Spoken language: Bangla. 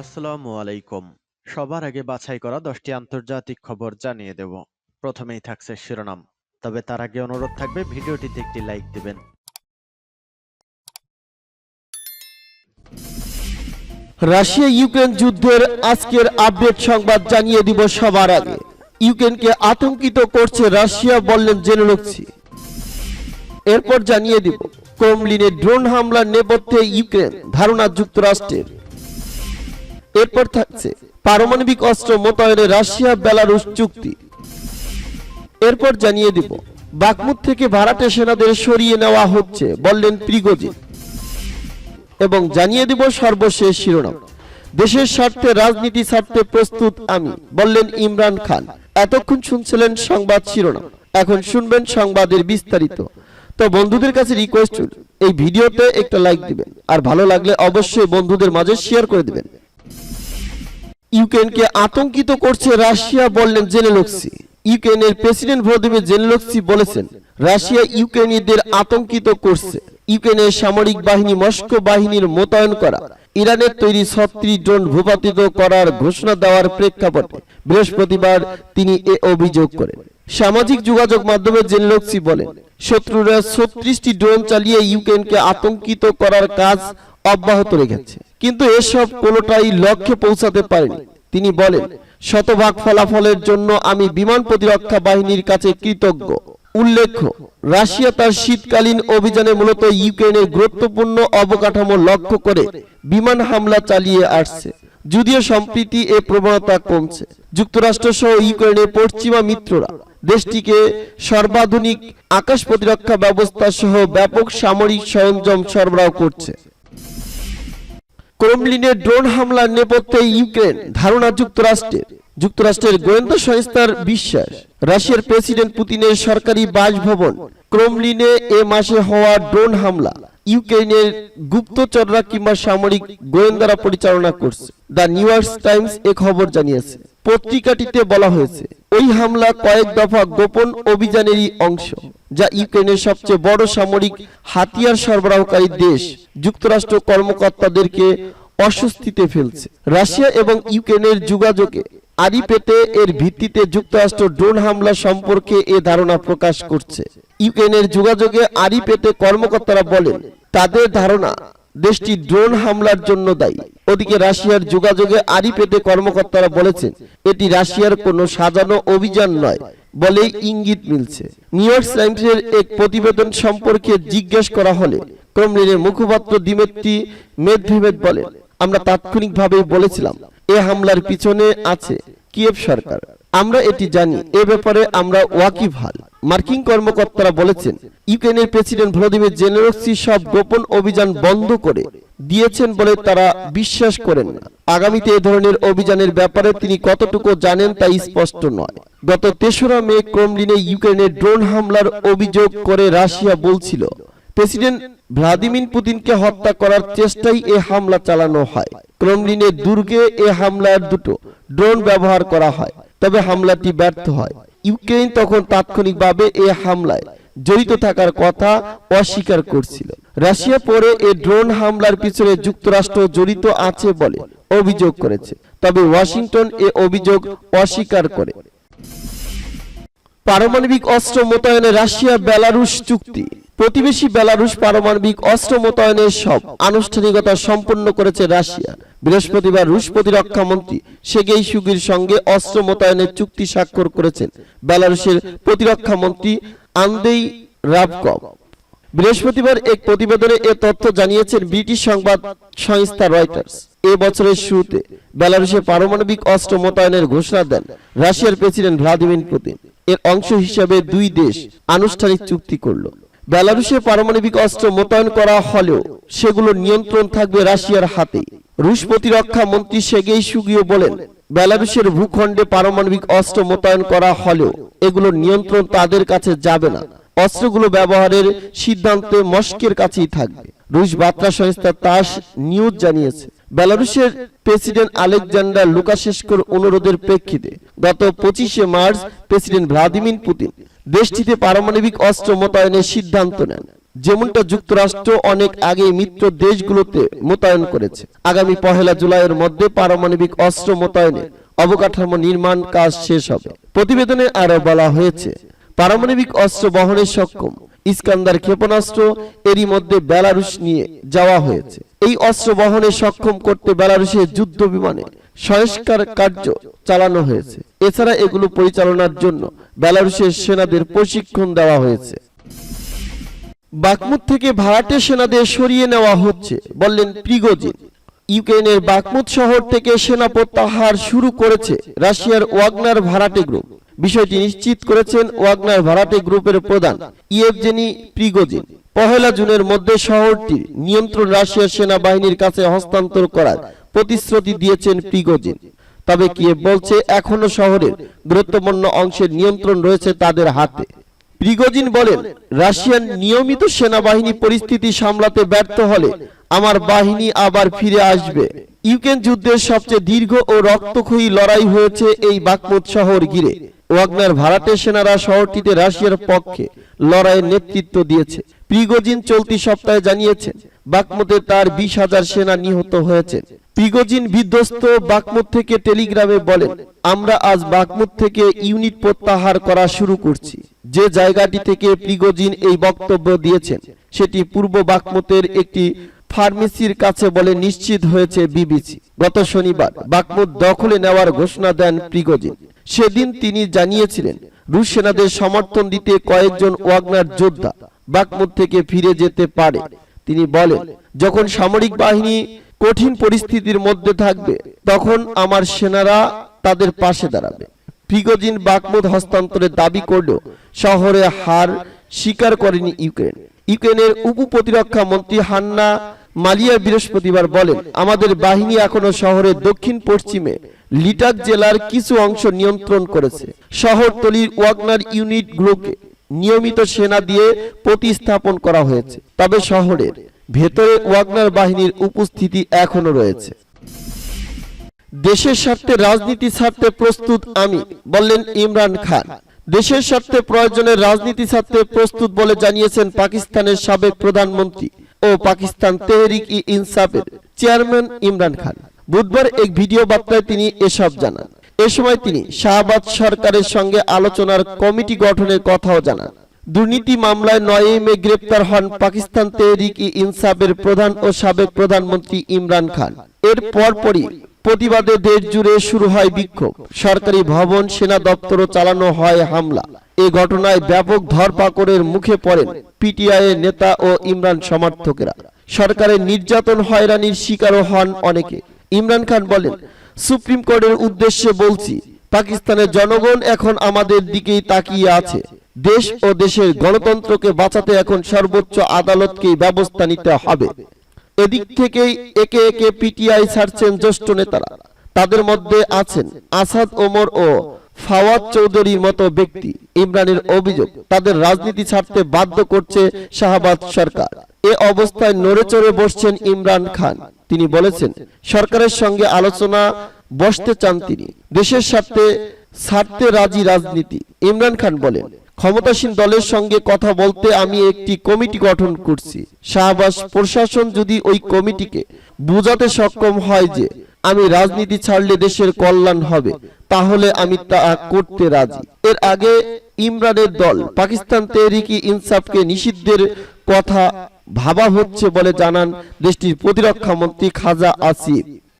আসসালামু আলাইকুম। সবার আগে বাছাই করা দশটি আন্তর্জাতিক খবর জানিয়ে দেব। প্রথমেই থাকছে শিরোনাম। তবে তার আগে অনুরোধ থাকবে, ভিডিওটিতে একটি লাইক দিবেন। রাশিয়া ইউক্রেন যুদ্ধের আজকের আপডেট সংবাদ জানিয়ে দিব সবার আগে। ইউক্রেনকে আতঙ্কিত করছে রাশিয়া বললেন জেনেলক্সি এরপর জানিয়ে দিব, ক্রমলিনে ড্রোন হামলার নেপথ্যে ইউক্রেন, ধারণা যুক্তরাষ্ট্রের। এরপর থাকছে পারমাণবিক অস্ত্র মোতায়েনে রাশিয়া বেলারুশ চুক্তি। এরপর জানিয়ে দিব বাকমুত থেকে ভাড়াটে সেনাদের সরিয়ে নেওয়া হচ্ছে, বললেন প্রিগোজিন। এবং জানিয়ে দিব সর্বশেষ শিরোনাম, দেশের স্বার্থে রাজনীতি স্বার্থে প্রস্তুত আমি, বললেন ইমরান খান। এতক্ষণ শুনছিলেন সংবাদ শিরোনাম, এখন শুনবেন সংবাদের বিস্তারিত। তো বন্ধুদের কাছে রিকোয়েস্ট এই ভিডিওতে একটা লাইক দিবেন, আর ভালো লাগলে অবশ্যই বন্ধুদের মাঝে শেয়ার করে দিবেন। ইউক্রেনকে আতঙ্কিত করছে রাশিয়া বললেন জেনেলক্সি। ইউক্রেনের প্রেসিডেন্ট ভ্লাদিমির জেনেলক্সি বলেছেন, রাশিয়া ইউক্রেনীয়দের আতঙ্কিত করছে। ইউক্রেনের সামরিক বাহিনী মস্কো বাহিনীর মোতায়েন করা, ইরানের তৈরি ছত্রিশ ড্রোন ভূপাতিত করার ঘোষণা দেওয়ার প্রেক্ষাপটে বৃহস্পতিবার তিনি এ অভিযোগ করেন। সামাজিক যোগাযোগ মাধ্যমে জেনেলক্সি বলেন শত্রুরা ছত্রিশটি ড্রোন চালিয়ে ইউক্রেনকে আতঙ্কিত করার কাজ অব্যাহত রেখেছে। কিন্তু এসব কোনোটাই লক্ষ্যে পৌঁছাতে পারেনি। তিনি বলেন, শতভাগ ফলাফলের জন্য আমি বিমান প্রতিরক্ষা বাহিনীর কাছে কৃতজ্ঞ। উল্লেখ্য, রাশিয়া তার শীতকালীন অভিযানে মূলত ইউক্রেনের গুরুত্বপূর্ণ অবকাঠামো লক্ষ্য করে বিমান হামলা চালিয়ে আসছে। যদিও সম্প্রীতি এ প্রবণতা কমছে। যুক্তরাষ্ট্র সহ ইউক্রেনের পশ্চিমা মিত্ররা দেশটিকে সর্বাধুনিক আকাশ প্রতিরক্ষা ব্যবস্থা সহ ব্যাপক সামরিক সরঞ্জাম সরবরাহ করছে। ক্রমলিনের ড্রোন হামলার নেপথ্যে ইউক্রেন, ধারণা যুক্তরাষ্ট্রের। যুক্তরাষ্ট্রের গোয়েন্দা সংস্থার বিশ্বাস, রাশিয়ার প্রেসিডেন্ট পুতিনের সরকারি বাসভবন, ক্রমলিনে এ মাসে হওয়া ড্রোন হামলা ইউক্রেনের গুপ্তচররা কিংবা সামরিক গোয়েন্দারা পরিচালনা করছে। দ্য নিউ ইয়র্ক টাইমস এ খবর জানিয়েছে। পত্রিকাটিতে বলা হয়েছে ওই হামলা কয়েক দফা গোপন অভিযানেরই অংশ, যা ইউক্রেনের সবচেয়ে বড় সামরিক হাতিয়ার সরবরাহকারী দেশ যুক্তরাষ্ট্র কর্মকর্তাদেরকে অস্বস্তিতে ফেলছে। রাশিয়া এবং ইউক্রেনের যোগাযোগে আড়ি পেতে এর ভিত্তিতে যুক্তরাষ্ট্র ড্রোন হামলা সম্পর্কে এ ধারণা প্রকাশ করছে। ইউক্রেনের যোগাযোগে আড়ি পেতে কর্মকর্তারা বলেন, তাদের ধারণা দেশটি ড্রোন হামলার জন্য দায়ী। ওদিকে রাশিয়ার যোগাযোগে আড়ি পেতে কর্মকর্তারা বলেছেন, এটি রাশিয়ার কোনো সাজানো অভিযান নয় বলে ইঙ্গিত মিলছে। নিউ ইয়র্ক টাইমসের এক প্রতিবেদন সম্পর্কে জিজ্ঞেস করা হলে ক্রমলিনের মুখপাত্র দিমেত্রি মেদভেমেদ বলেন, আমরা তাৎক্ষণিকভাবেই বলেছিলাম, এ হামলার পিছনে আছে কিয়েভ সরকার। আমরা এটি জানি, এ ব্যাপারে আমরা ওয়াকিফ ওয়াকিবহাল মার্কিন কর্মকর্তারা বলেছেন ইউক্রেনের প্রেসিডেন্ট ভ্লাদিমির জেনেরক্সি সব গোপন অভিযান বন্ধ করে দিয়েছেন বলে তারা বিশ্বাস করেন না। আগামীতে এ ধরনের অভিযানের ব্যাপারে তিনি কতটুকু জানেন তা স্পষ্ট নয়। গত তেসরা মে ক্রমলিনে ইউক্রেনের ড্রোন হামলার অভিযোগ করে রাশিয়া বলছিল, প্রেসিডেন্ট ভ্লাদিমির পুতিনকে হত্যা করার চেষ্টাই এ হামলা চালানো হয়। ক্রমলিনের দুর্গে এ হামলার দুটো ড্রোন ব্যবহার করা হয়, তবে হামলাটি ব্যর্থ হয়। ইউক্রেন তখন তাৎক্ষণিকভাবে এ হামলায় জড়িত থাকার কথা অস্বীকার করছিল। রাশিয়া পরে এ ড্রোন হামলার পিছনে যুক্তরাষ্ট্র জড়িত আছে বলে অভিযোগ করেছে। তবে ওয়াশিংটন এ অভিযোগ অস্বীকার করে। পারমাণবিক অস্ত্র মোতায়েনে রাশিয়া বেলারুশ চুক্তি। প্রতিবেশী বেলারুশ পারমাণবিক অস্ত্র মোতায়েনের সব আনুষ্ঠানিকতা সম্পন্ন করেছে রাশিয়া। বৃহস্পতিবার রুশ প্রতিরক্ষা মন্ত্রী সেগেই সুগির সঙ্গে অস্ত্র মোতায়েনের চুক্তি স্বাক্ষর করেছেন বেলারুশের প্রতিরক্ষা মন্ত্রী আন্দেই রাবকভ বৃহস্পতিবার এক প্রতিবেদনে এ তথ্য জানিয়েছেন ব্রিটিশ সংবাদ সংস্থা রয়টার্স। এ বছরের শুরুতে বেলারুশে পারমাণবিক অস্ত্র মোতায়েনের ঘোষণা দেন রাশিয়ার প্রেসিডেন্ট ভ্লাদিমির পুতিন। এর অংশ হিসেবে দুই দেশ আনুষ্ঠানিক চুক্তি করল। বেলারুশে পারমাণবিক অস্ত্র মোতায়েন করা হলেও সেগুলোর নিয়ন্ত্রণ থাকবে রাশিয়ার হাতে। রুশ প্রতিরক্ষা মন্ত্রী সেগেই সুগিও বলেন, বেলারুশের ভূখণ্ডে পারমাণবিক অস্ত্র মোতায়েন করা হলেও এগুলোর নিয়ন্ত্রণ তাদের কাছে যাবে না। অস্ত্রগুলো ব্যবহারের সিদ্ধান্তে মস্কের কাছেই থাকবে। রুশ বার্তা সংস্থা তাস নিউজ জানিয়েছে, বেলারুশের প্রেসিডেন্ট আলেকজান্ডার লুকাশেস্কোর অনুরোধের প্রেক্ষিতে গত পঁচিশে মার্চ প্রেসিডেন্ট ভ্লাদিমির পুতিন দেশটিতে পারমাণবিক অস্ত্র মোতায়েনের সিদ্ধান্ত নেন। যেমনটা যুক্তরাষ্ট্র অনেক আগে মিত্র দেশগুলোতে মোতায়েন করেছে। আগামী পহেলা জুলাইয়ের মধ্যে পারমাণবিক অস্ত্র মোতায়েনের অবকাঠামো নির্মাণ কাজ শেষ হবে। প্রতিবেদনে আরও বলা হয়েছে, পারমাণবিক অস্ত্র বহনে সক্ষম ইস্কান্দার ক্ষেপণাস্ত্র এরই মধ্যে বেলারুশ নিয়ে যাওয়া হয়েছে। এই অস্ত্র বহনে সক্ষম করতে বেলারুশের যুদ্ধ বিমানে সংস্কার কার্য চালানো হয়েছে। এছাড়া এগুলো পরিচালনার জন্য বেলারুশের সেনাদের প্রশিক্ষণ দেওয়া হয়েছে। বাকমুত থেকে ভাড়াটে সেনাদের সরিয়ে নেওয়া হচ্ছে, বললেন প্রিগোজিন। ইউক্রেনের বাকমুত শহর থেকে সেনা প্রত্যাহার শুরু করেছে রাশিয়ার ওয়াগনার ভাড়াটে গ্রুপ। বিষয়টি নিশ্চিত করেছেন ওয়াগনার ভাড়াটে গ্রুপের প্রধান ইয়েভজেনি প্রিগোজিন। পহেলা জুনের মধ্যে শহরটির নিয়ন্ত্রণ রাশিয়ার সেনাবাহিনীর কাছে হস্তান্তর করার প্রতিশ্রুতি দিয়েছেন প্রিগোজিন তবে কিয়েভ বলছে, এখনও শহরের গুরুত্বপূর্ণ অংশের নিয়ন্ত্রণ রয়েছে তাদের হাতে। প্রিগোজিন বলেন, রাশিয়ান নিয়মিত সেনাবাহিনী পরিস্থিতি সামলাতে ব্যর্থ হলে আমার বাহিনী আবার ফিরে আসবে। ইউক্রেন যুদ্ধের সবচেয়ে দীর্ঘ ও রক্তক্ষয়ী লড়াই হয়েছে এই বাকমুত শহর ঘিরে। ওয়াগনার ভারতের সেনারা শহরটিতে রাশিয়ার পক্ষে লড়াইয়ের নেতৃত্ব দিয়েছে। প্রিগোজিন চলতি সপ্তাহে জানিয়েছেন বাকমুতে তার বিশ হাজার সেনা নিহত হয়েছে প্রিগোজিন বিধ্বস্ত বাকমুত থেকে টেলিগ্রামে বলেন, আমরা আজ বাকমুত থেকে ইউনিট প্রত্যাহার করা শুরু করছি। যে জায়গাটি থেকে প্রিগোজিন এই বক্তব্য দিয়েছেন, সেটি পূর্ব বাকমুতের একটি ফার্মেসির কাছে বলে নিশ্চিত হয়েছে বিবিসি। গত শনিবার বাকমুত দখলে নেওয়ার ঘোষণা দেন প্রিগোজিন। সেদিন তিনি জানিয়েছিলেন, রুশ সেনাদের সমর্থন দিতে কয়েকজন ওয়াগনার যোদ্ধা বাকমুত থেকে ফিরে যেতে পারে। তিনি বলেন, যখন সামরিক বাহিনী কঠিন পরিস্থিতির মধ্যে থাকবে তখন আমার সেনারা তাদের পাশে দাঁড়াবে। প্রিগোজিন বাকমুদ হস্তান্তরের দাবি করলেও শহরে হার স্বীকার করেনি ইউক্রেন। ইউক্রেনের উপ প্রতিরক্ষা মন্ত্রী হান্না মালিয়া বৃহস্পতিবার বলেন আমাদের বাহিনী এখনও শহরের দক্ষিণ পশ্চিমে লিটাক জেলার কিছু অংশ নিয়ন্ত্রণ করেছে। শহরতলির ওয়াগনার ইউনিট ইউনিটগুলোকে নিয়মিত সেনা দিয়ে প্রতিস্থাপন করা হয়েছে। তবে শহরের ভেতরে ওয়াগনার বাহিনীর উপস্থিতি এখনও রয়েছে। দেশের স্বার্থে রাজনীতি ছাড়তে প্রস্তুত আমি, বললেন ইমরান খান। দেশের স্বার্থে প্রয়োজনের রাজনীতি ছাড়তে প্রস্তুত বলে জানিয়েছেন পাকিস্তানের সাবেক প্রধানমন্ত্রী ও পাকিস্তান তেহরিক ই ইনসাফের চেয়ারম্যান ইমরান খান। বুধবার এক ভিডিও বার্তায় তিনি এসব জানান। এ সময় তিনি শাহবাজ সরকারের সঙ্গে আলোচনার কমিটি গঠনের কথাও জানান। দুর্নীতি মামলায় নয় মে গ্রেপ্তার হন পাকিস্তান তেহরিক ইনসাফের প্রধান ও সাবেক প্রধানমন্ত্রী ইমরান খান। এর পরপরই প্রতিবাদে দেশ জুড়ে শুরু হয় বিক্ষোভ। সরকারি ভবন, সেনা দপ্তরও চালানো হয় হামলা। এ ঘটনায় ব্যাপক ধরপাকড়ের মুখে পড়েন পিটিআই এর নেতা ও ইমরান সমর্থকেরা। সরকারের নির্যাতন হয়রানির শিকারও হন অনেকে। ইমরান খান বলেন, সুপ্রিম কোর্টের উদ্দেশ্যে বলছি, পাকিস্তানের জনগণ এখন আমাদের দিকেই তাকিয়ে আছে। দেশ ও দেশের গণতন্ত্রকে বাঁচাতে এখন সর্বোচ্চ আদালতকেই ব্যবস্থা নিতে হবে। এদিক থেকেই একে একে পিটিআই ছাড়ছেন জ্যেষ্ঠ নেতারা। তাদের মধ্যে আছেন আসাদ ওমর ও ফাওয়াদ চৌধুরীর মতো ব্যক্তি। ইমরানের অভিযোগ তাদের রাজনীতি ছাড়তে বাধ্য করছে শাহবাজ সরকার। এ অবস্থায় নড়ে চড়ে বসছেন ইমরান খান। তিনি বলেছেন সরকারের সঙ্গে আলোচনা বসতে চান তিনি। দেশের স্বার্থে ছাড়তে রাজি রাজনীতি। ইমরান খান বলেন, ক্ষমতাসীন দলের সঙ্গে কথা বলতে আমি একটি কমিটি গঠন করছি। শাহবাজ, প্রশাসন যদি ওই কমিটিকে বোঝাতে সক্ষম হয় যে আমি রাজনীতি ছাড়লে দেশের কল্যাণ হবে, তাহলে আমি তা করতে রাজি। এর আগে ইমরানের দল পাকিস্তান তেহরিকি ইনসাফকে নিষিদ্ধের কথা ভাবা হচ্ছে বলে জানান দেশটির প্রতিরক্ষা মন্ত্রী খাজা আসিফ।